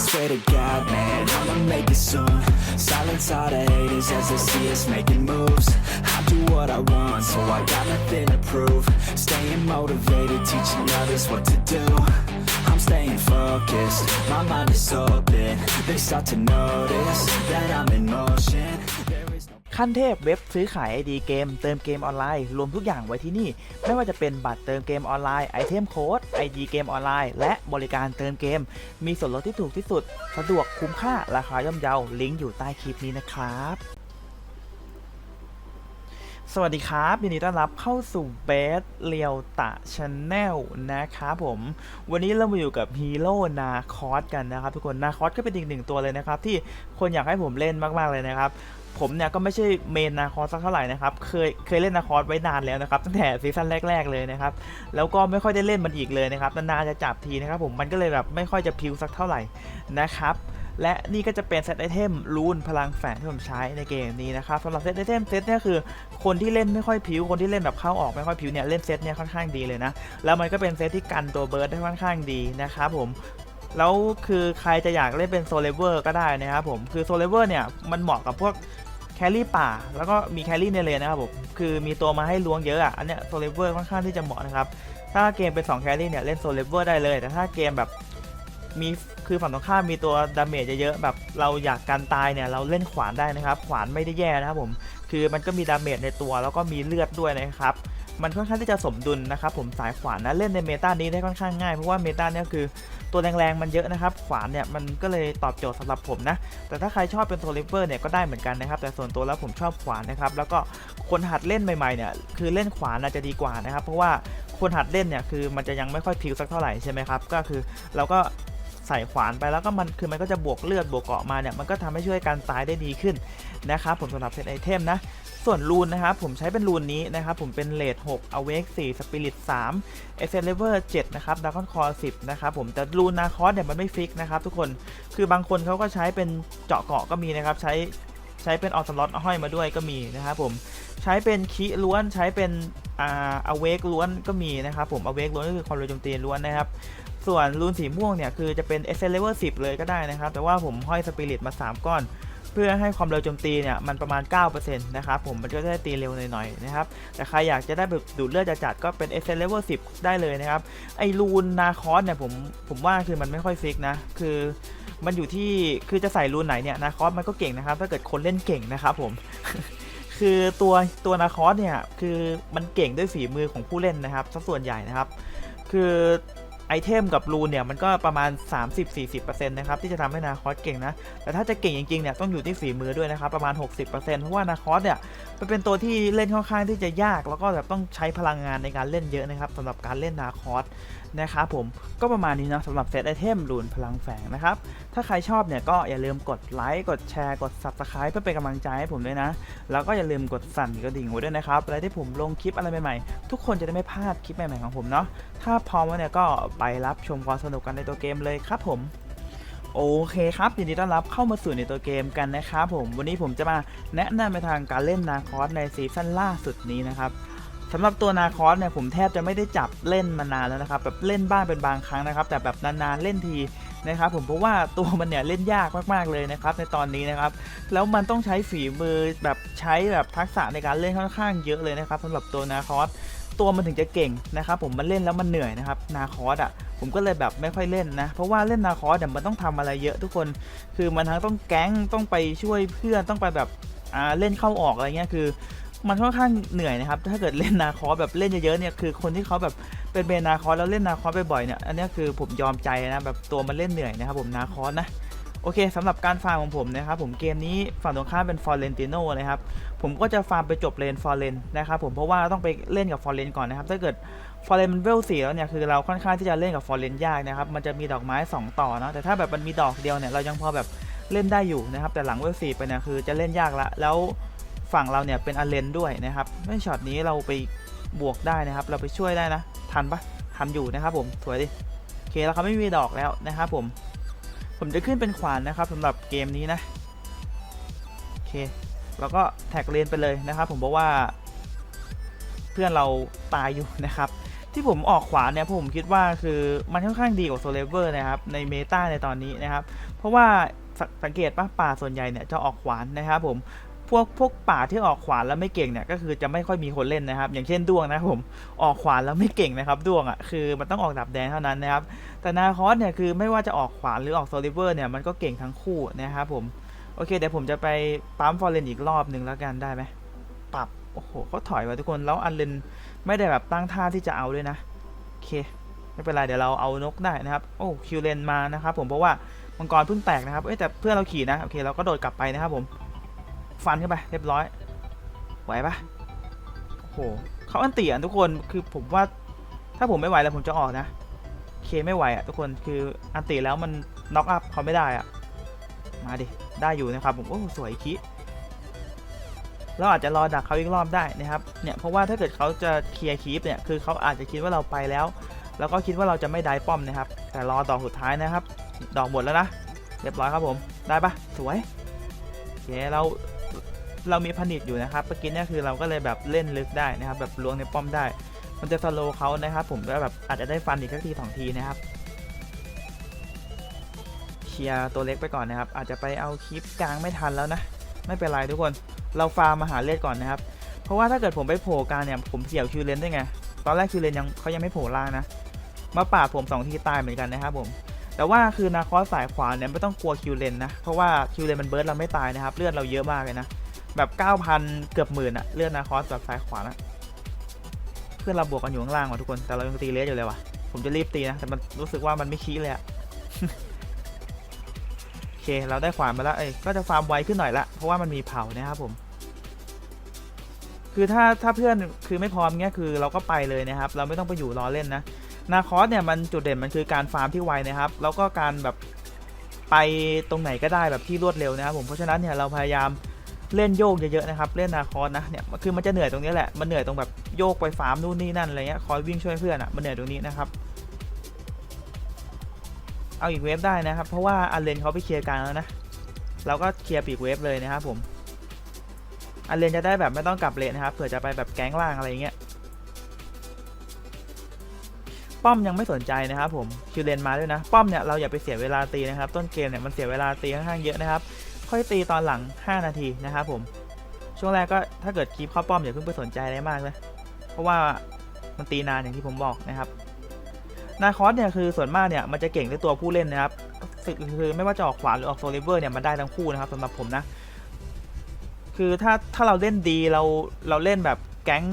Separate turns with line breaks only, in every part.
swear to God, man, I'ma make it soon. Silence all the haters as they see us making moves. I do what I want, so I got nothing to prove. Staying motivated, teaching others what to do. I'm staying focused, my mind is open. They start to notice that I'm in motion.
ขั้นเทพเว็บซื้อขายไอดีเกมเติมเกมออนไลน์ รวมทุกอย่างไว้ที่นี่ ไม่ว่าจะเป็นบัตรเติมเกมออนไลน์ไอเทมโค้ดไอดีเกมออนไลน์ และบริการเติมเกม มีส่วนลดที่ถูกที่สุด สะดวกคุ้มค่าราคาย่อมเยาลิงก์อยู่ใต้คลิปนี้นะครับสวัสดีครับ ยินดีต้อนรับเข้าสู่เบสเรียวตะชาแนลนะครับผม วันนี้เรามาอยู่กับฮีโร่นาคอสกันนะครับทุกคนนาคอสก็เป็นอีกหนึ่งตัวเลยนะครับ ที่คนอยากให้ผมเล่นมาก ๆ เลยนะครับ ผมเนี่ยก็ไม่ใช่เมนนาคอสสักเท่าไหร่นะครับ เคยเคยเล่นนาคอสไว้นานแล้วนะครับ ตั้งแต่ซีซั่นแรก ๆ เลยนะครับ แล้วก็ไม่ค่อยได้เล่นมันอีกเลยนะครับนานๆจะจับทีนะครับผมมันก็เลยแบบไม่ค่อยจะพิวสักเท่าไหร่นะครับและนี่ก็จะเป็นเซตไอเทมรูนพลังแฝงที่ผมใช้ในเกมนี้นะครับสำหรับเซตไอเทมเซตเนี่ยคือคนที่เล่นไม่ค่อยพิวคนที่เล่นแบบเข้าออกไม่ค่อยพิวเนี่ยเล่นเซตเนี่ยค่อนข้างดีเลยนะแล้วมันก็เป็นเซตที่กันตัวเบิร์ดได้ค่อนข้างดีนะครับผมแล้วคือใครจะอยากเล่นเป็นโซเลเวอร์ก็ได้นะครับผมคือโซเลเวอร์เนี่ยมันเหมาะกับพวก แครี่ป่า แล้วก็มีแครี่ในเลนนะครับผมคือมีตัวมาให้ล้วงเยอะอะอันเนี้ยโซเลเวอร์ค่อนข้างที่จะเหมาะนะครับถ้าเกมเป็น2แครี่เนี่ยเล่นโซเลเวอร์ได้เลย แต่ถ้าเกมแบบมีคือฝั่งตรงข้ามมีตัวดาเมจเยอะๆแบบเราอยากการตายเนี่ยเราเล่นขวานได้นะครับ ขวานไม่ได้แย่นะครับผมคือมันก็มีดาเมจในตัวแล้วก็มีเลือดด้วยนะครับ มันค่อนข้างที่จะสมดุลนะครับผมสายขวานนะเล่นในเมตานี้ได้ค่อนข้างง่ายเพราะว่าเมตาเนี่ยคือตัวแรงๆมันเยอะนะครับ ขวานเนี่ยมันก็เลยตอบโจทย์สำหรับผมนะ แต่ถ้าใครชอบเป็นโซลิเวอร์เนี่ยก็ได้เหมือนกันนะครับ แต่ส่วนตัวแล้วผมชอบขวานนะครับ แล้วก็คนหัดเล่นใหม่ๆเนี่ยคือเล่นขวานน่าจะดีกว่านะครับ เพราะว่าคนหัดเล่นเนี่ยคือมันจะยังไม่ค่อยพิวสักเท่าไหร่ใช่ไหมครับ ก็คือเราก็ใส่ขวานไปแล้วก็มันคือมันก็จะบวกเลือดบวกเกาะมาเนี่ยมันก็ทำให้ช่วยการตายได้ดีขึ้นนะครับผมสำหรับเซตไอเทมนะ ส่วนรูนนะครับผมใช้เป็นรูนนี้นะครับผมเป็นเลด6 Awake 4 Spirit 3 s อ Level 7นะครับ Dragon Core 10นะครับผมแต่รูนนาคอสเนี่ยมันไม่ฟิกนะครับทุกคนคือบางคนเขาก็ใช้เป็นเจาะเกาะก็มีนะครับใช้ใช้เป็นออสล็อตห้อยมาด้วยก็มีนะครับผมใช้เป็นคีล้วนใช้เป็นอ่า Awake ล้วนก็มีนะครับผม Awake ล้วนก็คือความเร็วโจมตีล้วนนะครับส่วนรูนสีม่วงเนี่ยคือจะเป็น s อ Level 10 เลยก็ได้นะครับ แต่ว่าผมห้อยสปิริตมา 3 ก้อน เพื่อให้ความเร็วโจมตีเนี่ยมันประมาณ 9%นะครับผมมันก็จะได้ตีเร็วหน่อยๆนะครับแต่ใครอยากจะได้แบบดูดเลือดจัดๆก็เป็น s อ Level 10 ได้เลยนะครับ ไอรูนนาคอสเนี่ยผมผมว่าคือมันไม่ค่อยฟิกนะ คือมันอยู่ที่คือจะใส่รูนไหนเนี่ยนาคอสมันก็เก่งนะครับ ถ้าเกิดคนเล่นเก่งนะครับผมคือตัวตัวนาคอสเนี่ยคือมันเก่งด้วยฝีมือของผู้เล่นนะครับสัส่วนใหญ่นะครับ คือ ไอเทมกับรูนเนี่ยมันก็ประมาณ 30-40%นะครับที่จะทำให้นาคอสเก่งนะ แต่ถ้าจะเก่งจริงๆเนี่ยต้องอยู่ที่ฝีมือด้วยนะครับประมาณ 60%เพราะว่านาคอสเนี่ยมันเป็นตัวที่เล่นค่อนข้างที่จะยาก แล้วก็แบบต้องใช้พลังงานในการเล่นเยอะนะครับสำหรับการเล่นนาคอสนะครับผมก็ประมาณนี้นะสำหรับเซตไอเทมรูนพลังแฝงนะครับ ถ้าใครชอบเนี่ยก็อย่าลืมกดไลค์กดแชร์กด Subscribe เพื่อเป็นกำลังใจให้ผมด้วยนะ แล้วก็อย่าลืมกดสั่นกระดิ่งไว้ด้วยนะครับอะไรที่ผมลงคลิปอะไรใหม่ๆ ทุกคนจะได้ไม่พลาดคลิปใหม่ๆของผมเนาะถ้าพร้อมแล้วเนี่ยก็ไปรับชมความสนุกกันในตัวเกมเลยครับผมโอเคครับยินดีต้อนรับเข้ามาสู่ในตัวเกมกันนะครับผมวันนี้ผมจะมาแนะนำไปทางการเล่นนาคอสในซีซั่นล่าสุดนี้นะครับ สำหรับตัวนาคอสเนี่ยผมแทบจะไม่ได้จับเล่นมานานแล้วนะครับแบบเล่นบ้างเป็นบางครั้งนะครับ แต่แบบนานๆเล่นทีนะครับผมเพราะว่าตัวมันเนี่ยเล่นยากมากๆเลยนะครับในตอนนี้นะครับแล้วมันต้องใช้ฝีมือแบบใช้แบบทักษะในการเล่นค่อนข้างเยอะเลยนะครับสำหรับตัวนาคอสตัวมันถึงจะเก่งนะครับผมมันเล่นแล้วมันเหนื่อยนะครับนาคอสอะผมก็เลยแบบไม่ค่อยเล่นนะ เพราะว่าเล่นนาคอสเนี่ยมันต้องทำอะไรเยอะทุกคน คือมันทั้งต้องแก๊งต้องไปช่วยเพื่อนต้องไปแบบเล่นเข้าออกอะไรเงี้ยคือ มันค่อนข้างเหนื่อยนะครับ ถ้าเกิดเล่นนาคอแบบเล่นเยอะๆเนี่ยคือคนที่เขาแบบเป็นเบนนาคอแล้วเล่นนาคอบ่อยๆเนี่ย อันนี้คือผมยอมใจนะแบบตัวมันเล่นเหนื่อยนะครับผมนาคอนะโอเคสำหรับการฟาร์มของผมนะครับผมเกมนี้ฝั่งตรงข้ามเป็นฟอร์เรนติโนนะครับผมก็จะฟาร์มไปจบเลนฟอร์เรนนะครับผมเพราะว่าต้องไปเล่นกับฟอร์เรนก่อนนะครับถ้าเกิดฟอร์เรนมันเวลสี่แล้วเนี่ยคือเราค่อนข้างที่จะเล่นกับฟอร์เรนยากนะครับมันจะมีดอกไม้ 2 ต่อเนาะแต่ถ้าแบบมันมีดอกเดียวเนี่ยเรายังพอแบบเล่นได้อยู่นะครับแต่หลังเวลสี่ไปเนี่ยคือจะเล่นยากละแล้ว ฝั่งเราเนี่ยเป็นอเลนด้วยนะครับไม่ช็อตนี้เราไปบวกได้นะครับ เราไปช่วยได้นะ ทันปะทันอยู่นะครับผมสวยดิโอเคแล้วเขาไม่มีดอกแล้วนะครับผม ผมจะขึ้นเป็นขวานนะครับสำหรับเกมนี้นะโอเคแล้วก็แท็กเลนไปเลยนะครับ ผมบอกว่า เพื่อนเราตายอยู่นะครับ ที่ผมออกขวานเนี่ยผมคิดว่าคือมันค่อนข้างดีกว่าโซเลเวอร์นะครับ ในเมตาในตอนนี้นะครับ เพราะว่าสสังเกตปะป่าส่วนใหญ่เนี่ยจะออกขวานนะครับผม พวกพวกป่าที่ออกขวานแล้วไม่เก่งเนี่ยก็คือจะไม่ค่อยมีคนเล่นนะครับ อย่างเช่นด้วงนะครับผมออกขวานแล้วไม่เก่งนะครับด้วงอะคือมันต้องออกดับแดงเท่านั้นนะครับ แต่นาคอสเนี่ยคือไม่ว่าจะออกขวานหรือออกโซลิเวอร์เนี่ยมันก็เก่งทั้งคู่นะครับผมโอเคเดี๋ยวผมจะไปปั๊มฟอร์เรนอีกรอบหนึ่งแล้วกันได้ไหมปรับโอ้โหเขาถอยมาทุกคนแล้วอันเลนไม่ได้แบบตั้งท่าที่จะเอาด้วยนะโอเคไม่เป็นไรเดี๋ยวเราเอานกได้นะครับโอ้คิวเลนมานะครับผมเพราะว่ามังกรเพิ่งแตกนะครับเอ้แต่เพื่อนเราขี่นะโอเคเราก็โดดกลับไปนะครับผม ฟันเข้าไปเรียบร้อยไหวปะโอ้โหเขาอันตีอะทุกคนคือผมว่าถ้าผมไม่ไหวแล้วผมจะออกนะเคไม่ไหวอะทุกคนคืออันตีแล้วมันน็อกอัพเขาไม่ได้อะมาดิได้อยู่นะครับผมโอ้สวยคิเราอาจจะรอดักเขาอีกรอบได้นะครับเนี่ยเพราะว่าถ้าเกิดเขาจะเคลียร์คีปเนี่ยคือเขาอาจจะคิดว่าเราไปแล้ว แล้วก็คิดว่าเราจะไม่ได้ป้อมนะครับ แต่รอดอกสุดท้ายนะครับ ดอกหมดแล้วนะเรียบร้อยครับผมได้ปะสวยโอเคเรา เรามีผนิตอยู่นะครับเมื่อกี้เนี่ยคือเราก็เลยแบบเล่นลึกได้นะครับ แบบล้วงในป้อมได้ มันจะสโลเขานะครับ ผมก็แบบอาจจะได้ฟันอีกสักทีสองทีนะครับเคลียร์ตัวเล็กไปก่อนนะครับ อาจจะไปเอาคลิปกลางไม่ทันแล้วนะ ไม่เป็นไรทุกคน เราฟาร์มมาหาเลดก่อนนะครับ เพราะว่าถ้าเกิดผมไปโผล่กลางเนี่ยผมเสี่ยวคิวเลนได้ไง ตอนแรกคิวเลนยังเขายังไม่โผล่ล่างนะ มาปาดผมสองทีตายเหมือนกันนะครับผมแต่ว่าคือนาคอสสายขวาเนี่ยไม่ต้องกลัวคิวเลนนะ เพราะว่าคิวเลนมันเบิร์ดเราไม่ตายนะครับ เลือดเราเยอะมากเลยนะ แบบ 9,000 เกือบหมื่นอะเลือดนาคอสแบบสายขวานะเพื่อนเราบวกกันอยู่ข้างล่างว่ะทุกคนแต่เรายังตีเลสอยู่เลยว่ะผมจะรีบตีนะแต่มันรู้สึกว่ามันไม่ขี้เลยอะโอเคเราได้ขวานมาแล้วเอ้ยก็จะฟาร์มไวขึ้นหน่อยละเพราะว่ามันมีเผานะครับผม คือถ้าถ้าเพื่อนคือไม่พร้อมเงี้ยคือเราก็ไปเลยนะครับ เราไม่ต้องไปอยู่รอเล่นนะนาคอสเนี่ยมันจุดเด่นมันคือการฟาร์มที่ไวนะครับแล้วก็การแบบไปตรงไหนก็ได้แบบที่รวดเร็วนะครับผมเพราะฉะนั้นเนี่ยเราพยายาม เล่นโยกเยอะๆนะครับ เล่นนาคอสนะเนี่ยคือมันจะเหนื่อยตรงนี้แหละมันเหนื่อยตรงแบบโยกไปฟาร์มนู่นนี่นั่นอะไรเงี้ยคอยวิ่งช่วยเพื่อนอะ่ะมันเหนื่อยตรงนี้นะครับเอาอีกเวฟได้นะครับ เพราะว่าอันเลนเขาไปเคลียร์กลางแล้วนะ เราก็เคลียร์ปีกเวฟเลยนะครับผม อันเลนจะได้แบบไม่ต้องกลับเลนนะครับ เผื่อจะไปแบบแก๊งล่างอะไรเงี้ย ป้อมยังไม่สนใจนะครับผม คิวเลนมาด้วยนะ ป้อมเนี่ยเราอย่าไปเสียเวลาตีนะครับ ต้นเกมเนี่ยมันเสียเวลาตีค่อนข้างเยอะนะครับ ค่อยตีตอนหลัง 5 นาทีนะครับผม ช่วงแรกก็ถ้าเกิดคีบเข้าป้อมอย่าเพิ่งไปสนใจอะไรมากเลยเพราะว่ามันตีนานอย่างที่ผมบอกนะครับ นาคอสเนี่ยคือส่วนมากเนี่ยมันจะเก่งในตัวผู้เล่นนะครับคือคือไม่ว่าจะออกขวาหรือออกโซลิเวอร์เนี่ยมันได้ทั้งคู่นะครับสำหรับผมนะ คือถ้าถ้าเราเล่นดีเราเราเล่นแบบ แก๊ง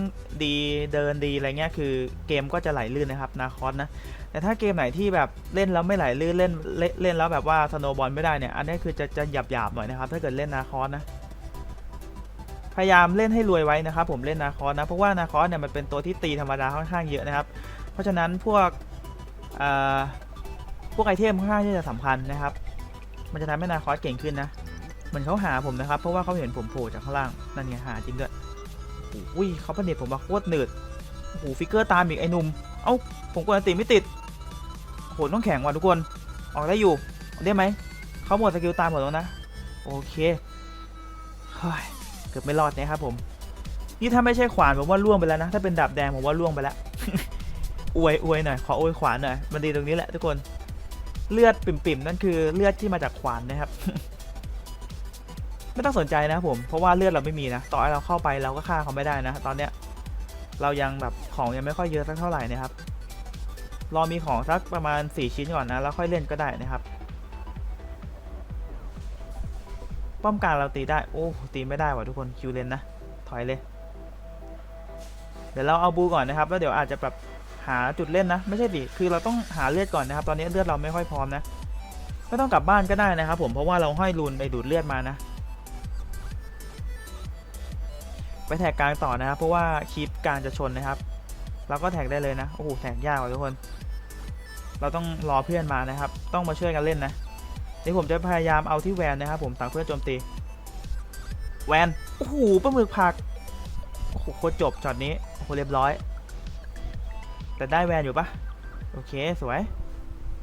ดีเดินดีอะไรเงี้ยคือเกมก็จะไหลลื่นนะครับนาคอสนะแต่ถ้าเกมไหนที่แบบเล่นแล้วไม่ไหลลื่นเล่นเล่นเล่นแล้วแบบว่าสโนบอลไม่ได้เนี่ยอันนี้คือจะจะหยาบหยาบหน่อยนะครับถ้าเกิดเล่นนาคอสนะพยายามเล่นให้รวยไว้นะครับผมเล่นนาคอสนะเพราะว่านาคอสเนี่ยมันเป็นตัวที่ตีธรรมดาค่อนข้างเยอะนะครับ เพราะฉะนั้นพวกเอ่อพวกไอเทมค่อนข้างที่จะสำคัญนะครับ มันจะทำให้นาคอสเก่งขึ้นนะเหมือนเขาหาผมนะครับ เพราะว่าเขาเห็นผมโผล่จากข้างล่างนั่นไงหาจริงด้วย อุ้ยเขาประเด็ผมมาโคตรหนืดโอ้โหฟิกเกอร์ตามอีกไอ้นุ่ม เอ้า ผมกดอันติไม่ติดโหต้องแข็งว่ะทุกคน ออกได้อยู่ ได้ไหม เขาหมดสกิลตามหมดแล้วนะ โอเค เฮ้ย เกือบไม่รอดนะครับผม นี่ถ้าไม่ใช่ขวานผมว่าล่วงไปแล้วนะ ถ้าเป็นดาบแดงผมว่าล่วงไปแล้ว อวยอวยหน่อย ขออวยขวานหน่อย มันดีตรงนี้แหละทุกคน เลือดปิ่มๆนั่นคือเลือดที่มาจากขวานนะครับ ไม่ต้องสนใจนะครับผม เพราะว่าเลือดเราไม่มีนะ ต่อให้เราเข้าไปเราก็ฆ่าเขาไม่ได้นะ ตอนเนี้ยเรายังแบบของยังไม่ค่อยเยอะสักเท่าไหร่นะครับ รอมีของสักประมาณ 4 ชิ้นก่อนนะ แล้วค่อยเล่นก็ได้นะครับ ป้อมกลางเราตีได้ โอ้ ตีไม่ได้ว่ะทุกคน คิวเลนนะ ถอยเลย เดี๋ยวเราเอาบูก่อนนะครับ แล้วเดี๋ยวอาจจะแบบหาจุดเล่นนะ ไม่ใช่ดิ คือเราต้องหาเลือดก่อนนะครับ ตอนนี้เลือดเราไม่ค่อยพร้อมนะ ไม่ต้องกลับบ้านก็ได้นะครับ ผม เพราะว่าเราห้อยรูนไปดูดเลือดมานะ ไปแท็กกลางต่อนะครับ เพราะว่าคลิปกลางจะชนนะครับเราก็แท็กได้เลยนะโอ้โหแท็กยากว่ะทุกคน เราต้องรอเพื่อนมานะครับ ต้องมาช่วยกันเล่นนะเดี๋ยวผมจะพยายามเอาที่แวนนะครับ ผมสั่งเพื่อโจมตี แวนโอ้โหปลาหมึกผักโอ้โหโคตรจบช็อตนี้โอ้โหเรียบร้อย แต่ได้แวนอยู่ปะโอเคสวย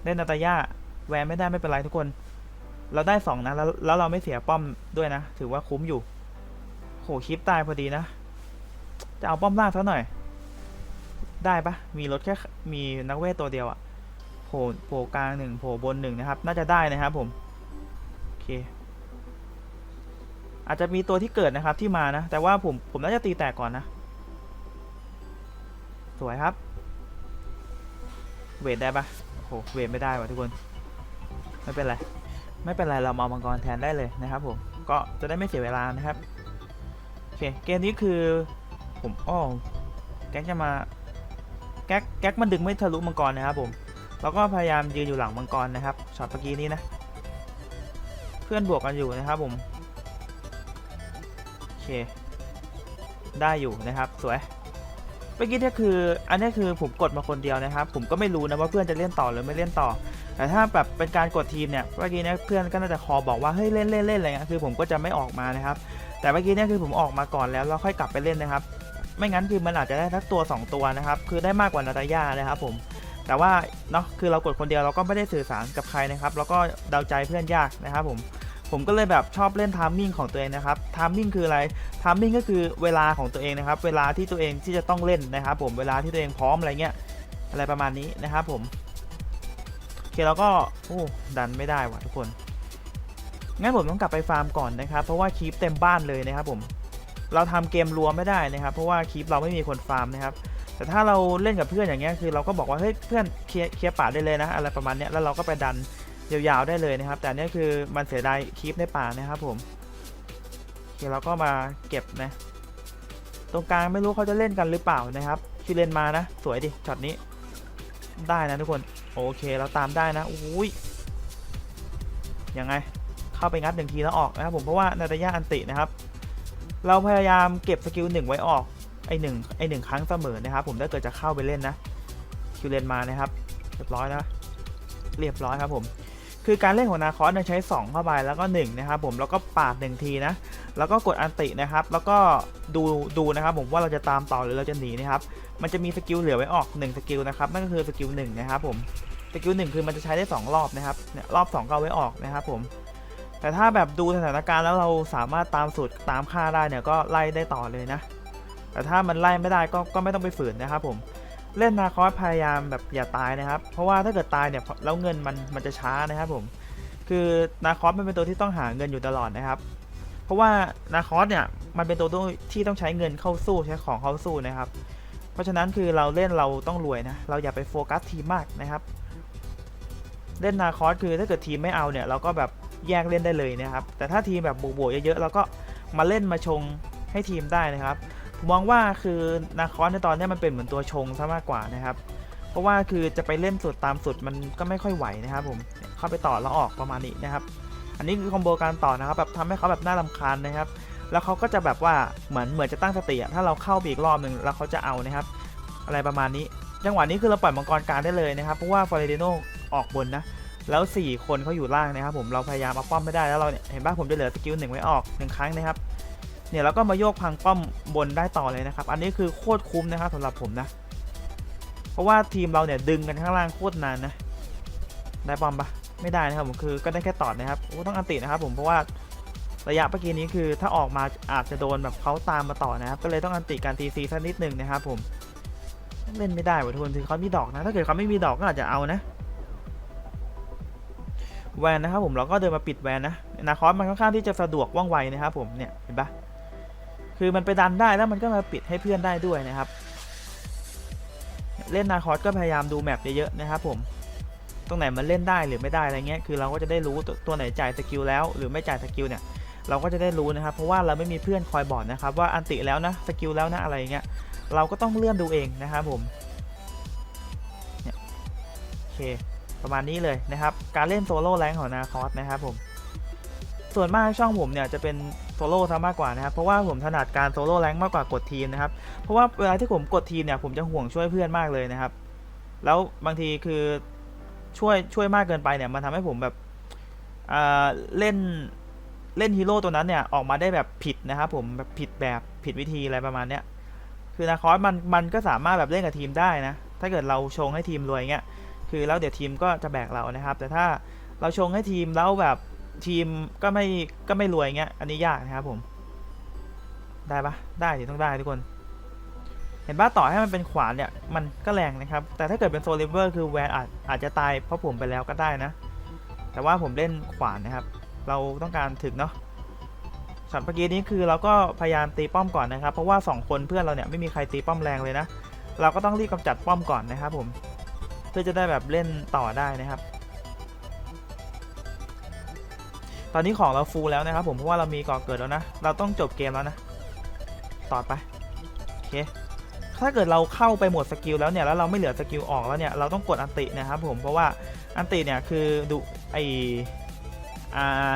เล่นนาตาย่าแวนไม่ได้ไม่เป็นไรทุกคน เราได้สองนะแล้วแล้วเราไม่เสียป้อมด้วยนะ ถือว่าคุ้มอยู่ โหคลิปตายพอดีนะ จะเอาป้อมล่างซะหน่อย ได้ปะมีรถแค่มีนักเวทตัวเดียวอะโผล่โผล่กลางหนึ่งโผล่บนหนึ่งนะครับ น่าจะได้นะครับผม โอเค อาจจะมีตัวที่เกิดนะครับที่มานะ แต่ว่าผมผมน่าจะตีแตกก่อนนะ สวยครับ เวทได้ปะโหเวทไม่ได้ว่ะทุกคน ไม่เป็นไร ไม่เป็นไรเรามาเอามังกรแทนได้เลยนะครับผม ก็จะได้ไม่เสียเวลานะครับ อเคเกมนี้คือผมอ้อแก๊กจะมาแก๊กแก๊กมันดึงไม่ทะลุมังกรนะครับผมแล้วก็พยายามยืนอยู่หลังมังกรนะครับช็อตเมื่อกี้นี้นะ เพื่อนบวกกันอยู่นะครับผมโอเค ได้อยู่นะครับสวยเมื่อกี้นี่คืออันนี้คือผมกดมาคนเดียวนะครับ ผมก็ไม่รู้นะว่าเพื่อนจะเล่นต่อหรือไม่เล่นต่อ แต่ถ้าแบบเป็นการกดทีมเนี่ยเมื่อกี้เนี่ยเพื่อนก็น่าจะคอบอกว่าเฮ้ยเล่นเล่นเล่นอะไรเงี้ยคือผมก็จะไม่ออกมานะครับ แต่เมื่อกี้เนี่ยคือผมออกมาก่อนแล้วแล้วค่อยกลับไปเล่นนะครับ ไม่งั้นคือมันอาจจะได้ทักตัว 2 ตัวนะครับ คือได้มากกว่านาตาย่านะครับผม แต่ว่าเนาะคือเรากดคนเดียวเราก็ไม่ได้สื่อสารกับใครนะครับ แล้วก็เดาใจเพื่อนยากนะครับผมผมก็เลยแบบชอบเล่นทามมิ่งของตัวเองนะครับทามมิ่งคืออะไรทามมิ่งก็คือเวลาของตัวเองนะครับ เวลาที่ตัวเองที่จะต้องเล่นนะครับผม เวลาที่ตัวเองพร้อมอะไรเงี้ย อะไรประมาณนี้นะครับผม โอเคแล้วก็ โอ้ ดันไม่ได้ว่ะทุกคน งั้นผมต้องกลับไปฟาร์มก่อนนะครับ เพราะว่าคีปเต็มบ้านเลยนะครับผมเราทำเกมรวมไม่ได้นะครับ เพราะว่าคีปเราไม่มีคนฟาร์มนะครับแต่ถ้าเราเล่นกับเพื่อนอย่างเงี้ยคือเราก็บอกว่าเฮ้ยเพื่อนเคลียร์เคลียร์ป่าได้เลยนะอะไรประมาณเนี้ยแล้วเราก็ไปดันยาวๆได้เลยนะครับ แต่เนี้ยคือมันเสียดายคีปในป่านะครับผมโอเคเราก็มาเก็บนะ ตรงกลางไม่รู้เขาจะเล่นกันหรือเปล่านะครับคิวเลนมานะ สวยดิช็อตนี้ได้นะทุกคนโอเคเราตามได้นะอุ้ยยังไง เข้าไปงัดหนึ่งทีแล้วออกนะครับผมเพราะว่านาตาย่าอันตินะครับ เราพยายามเก็บสกิลหนึ่งไว้ออกไอหนึ่งไอหนึ่งครั้งเสมอนะครับ ผมถ้าเกิดจะเข้าไปเล่นนะคิวเลนมานะครับ เรียบร้อยนะเรียบร้อยครับผมคือการเล่นของนาคอสเนี่ยใช้ 2 เข้าไปแล้วก็1นะครับผมแล้วก็ปาด1ทีนะแล้วก็กดอันตินะครับ แล้วก็ดูดูนะครับ ผมว่าเราจะตามต่อหรือเราจะหนีนะครับมันจะมีสกิลเหลือไว้ออก1สกิลนะครับนั่นก็คือสกิล1นะครับผมสกิล1คือมันจะใช้ได้ 2 รอบนะครับเนี่ยรอบ 2 ก็ไว้ออกนะครับผม แต่ถ้าแบบดูสถานการณ์แล้วเราสามารถตามสูตรตามค่าได้เนี่ยก็ไล่ได้ต่อเลยนะ แต่ถ้ามันไล่ไม่ได้ก็ก็ไม่ต้องไปฝืนนะครับผมเล่นนาคอสพยายามแบบอย่าตายนะครับ เพราะว่าถ้าเกิดตายเนี่ยแล้วเงินมันมันจะช้านะครับผม คือนาคอสมันเป็นตัวที่ต้องหาเงินอยู่ตลอดนะครับ เพราะว่านาคอสเนี่ยมันเป็นตัวที่ต้องใช้เงินเข้าสู้ใช้ของเข้าสู้นะครับ เพราะฉะนั้นคือเราเล่นเราต้องรวยนะ เราอย่าไปโฟกัสทีมมากนะครับ เล่นนาคอสคือถ้าเกิดทีมไม่เอาเนี่ยเราก็แบบ แยกเล่นได้เลยนะครับ แต่ถ้าทีมแบบบวกๆเยอะๆเราก็มาเล่นมาชงให้ทีมได้นะครับผมมองว่าคือนาคอสในตอนนี้มันเป็นเหมือนตัวชงซะมากกว่านะครับเพราะว่าคือจะไปเล่นสุดตามสุดมันก็ไม่ค่อยไหวนะครับผมเข้าไปต่อแล้วออกประมาณนี้นะครับ อันนี้คือคอมโบการต่อนะครับแบบทำให้เขาแบบน่ารำคาญนะครับ แล้วเขาก็จะแบบว่าเหมือนเหมือนจะตั้งสติอะถ้าเราเข้าไปอีกรอบหนึ่งแล้วเขาจะเอานะครับ อะไรประมาณนี้จังหวะนี้คือเราปล่อยมังกรกลางได้เลยนะครับเพราะว่าฟอร์เรติโนออกบนนะ แล้ว 4 คนเขาอยู่ล่างนะครับผมเราพยายามเอาป้อมไม่ได้แล้วเราเนี่ยเห็นป่ะผมจะเหลือสกิลหนึ่งไว้ออกหนึ่งครั้งนะครับเนี่ยเราก็มาโยกพังป้อมบนได้ต่อเลยนะครับอันนี้คือโคตรคุ้มนะครับสำหรับผมนะ เพราะว่าทีมเราเนี่ยดึงกันข้างล่างโคตรนานนะได้ป้อมปะไม่ได้นะครับผมคือก็ได้แค่ตอดนะครับโอ้ต้องอันตินะครับผมเพราะว่าระยะเมื่อกี้นี้คือถ้าออกมาอาจจะโดนแบบเขาตามมาต่อนะครับ ก็เลยต้องอันติการตีซีสักนิดหนึ่งนะครับผมเล่นไม่ได้ว่ะทุนคือเขามีดอกนะ ถ้าเกิดเขาไม่มีดอกก็อาจจะเอานะ แวนนะครับผมเราก็เดินมาปิดแวนนะนาคอสมันค่อนข้างที่จะสะดวกว่องไวนะครับผมเนี่ยเห็นปะคือมันไปดันได้แล้วมันก็มาปิดให้เพื่อนได้ด้วยนะครับ เล่นนาคอสก็พยายามดูแมปเยอะๆนะครับผมตรงไหนมันเล่นได้หรือไม่ได้อะไรเงี้ยคือเราก็จะได้รู้ตัวไหนจ่ายสกิลแล้วหรือไม่จ่ายสกิลเนี่ยเราก็จะได้รู้นะครับ เพราะว่าเราไม่มีเพื่อนคอยบอกนะครับ ว่าอันติแล้วนะสกิลแล้วนะอะไรเงี้ยเราก็ต้องเลื่อนดูเองนะครับผมเนี่ยโอเค ประมาณนี้เลยนะครับ การเล่นโซโล่แรงของนาคอสนะครับผม ส่วนมากช่องผมเนี่ยจะเป็นโซโล่ซะมากกว่านะครับ เพราะว่าผมถนัดการโซโล่แรงมากกว่ากดทีมนะครับ เพราะว่าเวลาที่ผมกดทีมเนี่ยผมจะห่วงช่วยเพื่อนมากเลยนะครับ แล้วบางทีคือช่วยช่วยมากเกินไปเนี่ยมันทำให้ผมแบบอ่าเล่นเล่นฮีโร่ตัวนั้นเนี่ยออกมาได้แบบผิดนะครับผมแบบผิดแบบผิดวิธีอะไรประมาณเนี้ยคือนาคอสมันมันก็สามารถแบบเล่นกับทีมได้นะ ถ้าเกิดเราชงให้ทีมรวยเงี้ย คือแล้วเดี๋ยวทีมก็จะแบกเรานะครับ แต่ถ้าเราชงให้ทีมแล้วแบบทีมก็ไม่ก็ไม่รวยเงี้ยอันนี้ยากนะครับผมได้ปะได้ดิต้องได้ทุกคน เห็นป่ะต่อให้มันเป็นขวานเนี่ยมันก็แรงนะครับ แต่ถ้าเกิดเป็นโซลิเวอร์คือแวนอาจอาจจะตายเพราะผมไปแล้วก็ได้นะ แต่ว่าผมเล่นขวานนะครับ เราต้องการถึงเนาะช็อตเมื่อกี้นี้คือเราก็พยายามตีป้อมก่อนนะครับ เพราะว่า 2 คนเพื่อนเราเนี่ยไม่มีใครตีป้อมแรงเลยนะ เราก็ต้องรีบกำจัดป้อมก่อนนะครับผม พื่อจะได้แบบเล่นต่อได้นะครับ ตอนนี้ของเราฟูลแล้วนะครับผมเพราะว่าเรามีก่อเกิดแล้วนะ เราต้องจบเกมแล้วนะต่อไปโอเคถ้าเกิดเราเข้าไปหมดสกิลแล้วเนี่ยแล้วเราไม่เหลือสกิลออกแล้วเนี่ยเราต้องกดอันตินะครับผมเพราะว่าอันติเนี่ยคือดูไออ่า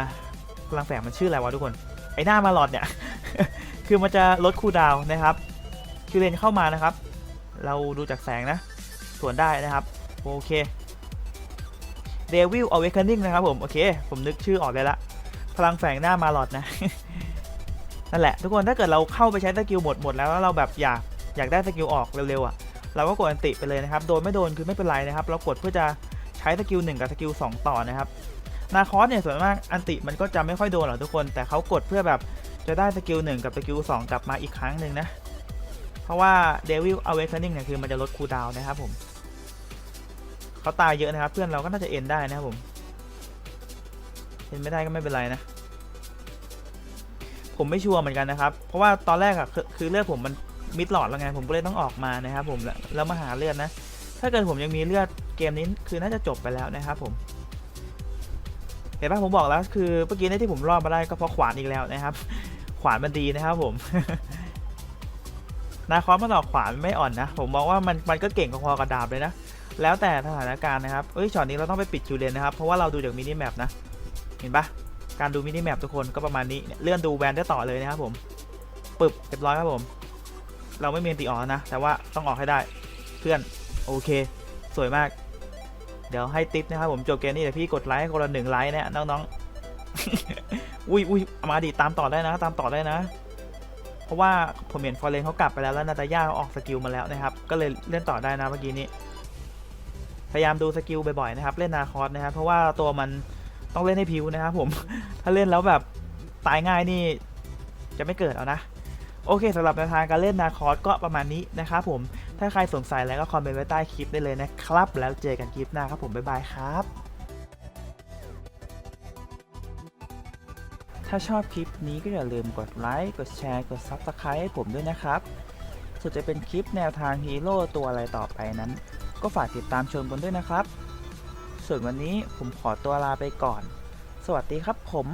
พลังแฝงมันชื่ออะไรวะทุกคนไอหน้ามาหลอดเนี่ยคือมันจะลดคูดาวน์นะครับคิวเลนเข้ามานะครับ เราดูจากแสงนะ ส่วนได้นะครับ โอเค Devil Awakening นะครับผม โอเค ผมนึกชื่อออกเลยละ พลังแฝงหน้ามาหลอดนะ นั่นแหละ ทุกคนถ้าเกิดเราเข้าไปใช้สกิลหมดหมดแล้วแล้วเราแบบอยากอยากได้สกิลออกเร็วๆอะเราก็กดอันติไปเลยนะครับ โดนไม่โดนคือไม่เป็นไรนะครับ เรากดเพื่อจะใช้สกิล1กับสกิล2ต่อนะครับ นาคอสเนี่ยส่วนมากอันติมันก็จะไม่ค่อยโดนหรอกทุกคน แต่เขากดเพื่อแบบจะได้สกิล1กับสกิล2กลับมาอีกครั้งหนึ่งนะ เพราะว่า Devil Awakening เนี่ยคือมันจะลดคูลดาวน์นะครับผม เขาตายเยอะนะครับ เพื่อนเราก็น่าจะเอ็นได้นะครับผมเอ็นไม่ได้ก็ไม่เป็นไรนะ ผมไม่ชัวร์เหมือนกันนะครับ เพราะว่าตอนแรกอะคือเลือดผมมันมิดหลอดแล้วไงผมก็เลยต้องออกมานะครับ ผมแล้วมาหาเลือดนะ ถ้าเกิดผมยังมีเลือดเกมนี้คือน่าจะจบไปแล้วนะครับ ผมเห็นปะผมบอกแล้วคือเมื่อกี้นี่ที่ผมรอดมาได้ก็เพราะขวานอีกแล้วนะครับ ขวานมันดีนะครับผมนาคอสมันออกขวานไม่อ่อนนะ ผมมองว่ามันมันก็เก่งพอๆกับดาบเลยนะ แล้วแต่สถานการณ์นะครับ เอ้ยช็อตนี้เราต้องไปปิดคิวเลนนะครับ เพราะว่าเราดูจากมินิแมปนะ เห็นปะการดูมินิแมปทุกคนก็ประมาณนี้เลื่อนดูแวนได้ต่อเลยนะครับผม ปึบเรียบร้อยครับผม เราไม่มีตีออกนะ แต่ว่าต้องออกให้ได้ เพื่อน โอเค สวยมาก เดี๋ยวให้ติปนะครับผมจบเกมนี้เดี๋ยวพี่กดไลค์คนละหนึ่งไลค์นะน้องๆ อุ้ยอุ้ยมาดิตามต่อได้นะ ตามต่อได้นะ เพราะว่าผมเห็นฟอร์เรนเขากลับไปแล้วแล้วนาตาย่าเขาออกสกิลมาแล้วนะครับ ก็เลยเล่นต่อได้นะเมื่อกี้นี้ พยายามดูสกิลบ่อยๆนะครับ เล่นนาคอสนะครับ เพราะว่าตัวมันต้องเล่นให้พิวนะครับผม ถ้าเล่นแล้วแบบตายง่ายนี่จะไม่เกิดเอานะ โอเคสำหรับแนวทางการเล่นนาคอสก็ประมาณนี้นะครับผม ถ้าใครสงสัยแล้วก็คอมเมนต์ไว้ใต้คลิปได้เลยนะครับ แล้วเจอกันคลิปหน้าครับผม บ๊ายบายครับ ถ้าชอบคลิปนี้ก็อย่าลืมกดไลค์ กดแชร์ กด Subscribe ให้ผมด้วยนะครับส่วนจะเป็นคลิปแนวทางฮีโร่ตัวอะไรต่อไปนั้น ก็ฝากติดตามชมกันด้วยนะครับ ส่วนวันนี้ผมขอตัวลาไปก่อน สวัสดีครับผม